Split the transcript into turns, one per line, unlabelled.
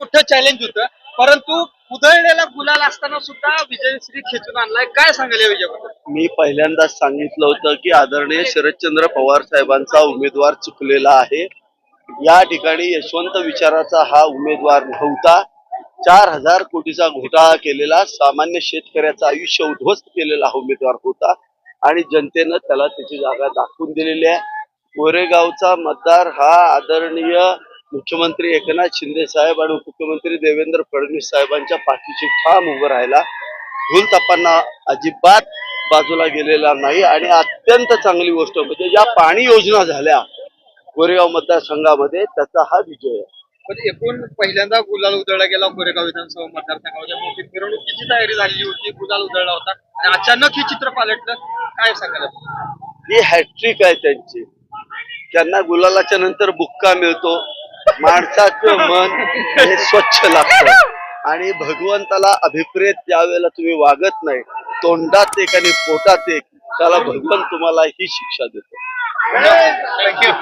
मोठं चॅलेंज होतं. परंतु उधळलेला गुलाल असताना सुद्धा विजयश्री खेचून आणलाय. काय सांगाल विजयबद्दल?
मी पहिल्यांदाच सांगितलं होतं की आदरणीय शरदचंद्र पवार साहेबांचा उमेदवार चुकलेला आहे. या ठिकाणी यशवंत विचाराचा हा उमेदवार नव्हता. चार हजार कोटीचा घोटाळा केलेला सामान्य शेतकऱ्याचं आयुष्य उद्ध्वस्त केलेला हा उमेदवार होता आणि जनतेनं त्याला त्याची जागा दाखवून दिलेली आहे. कोरेगावचा मतदार हा आदरणीय मुख्यमंत्री एकनाथ शिंदे साहेब आणि उपमुख्यमंत्री देवेंद्र फडणवीस साहेबांच्या पाठीशी ठाम उभं राहिला भूलतापांना अजिबात बाजूला गेलेला नाही. आणि अत्यंत चांगली गोष्ट म्हणजे ज्या पाणी योजना झाल्या कोरेगाव मतदारसंघामध्ये त्याचा हा विजय आहे.
पण एकूण पहिल्यांदा गुलाल उधळला गेला कोरेगाव विधानसभा मतदारसंघामध्ये. मोठी मिरवणुकीची तयारी झालेली होती गुलाल उधळला होता. आणि अचानक हे चित्र पालटलं. काय आपण?
ही हॅट्रिक आहे त्यांची. त्यांना गुलालाच्या नंतर बुक्का मिळतो. माणसाचं मन हे स्वच्छ लागतं. आणि भगवंताला अभिप्रेत ज्या वेळेला तुम्ही वागत नाही तोंडात एक आणि पोटात एक त्याला भगवंत तुम्हाला ही शिक्षा देतो.
थँक्यू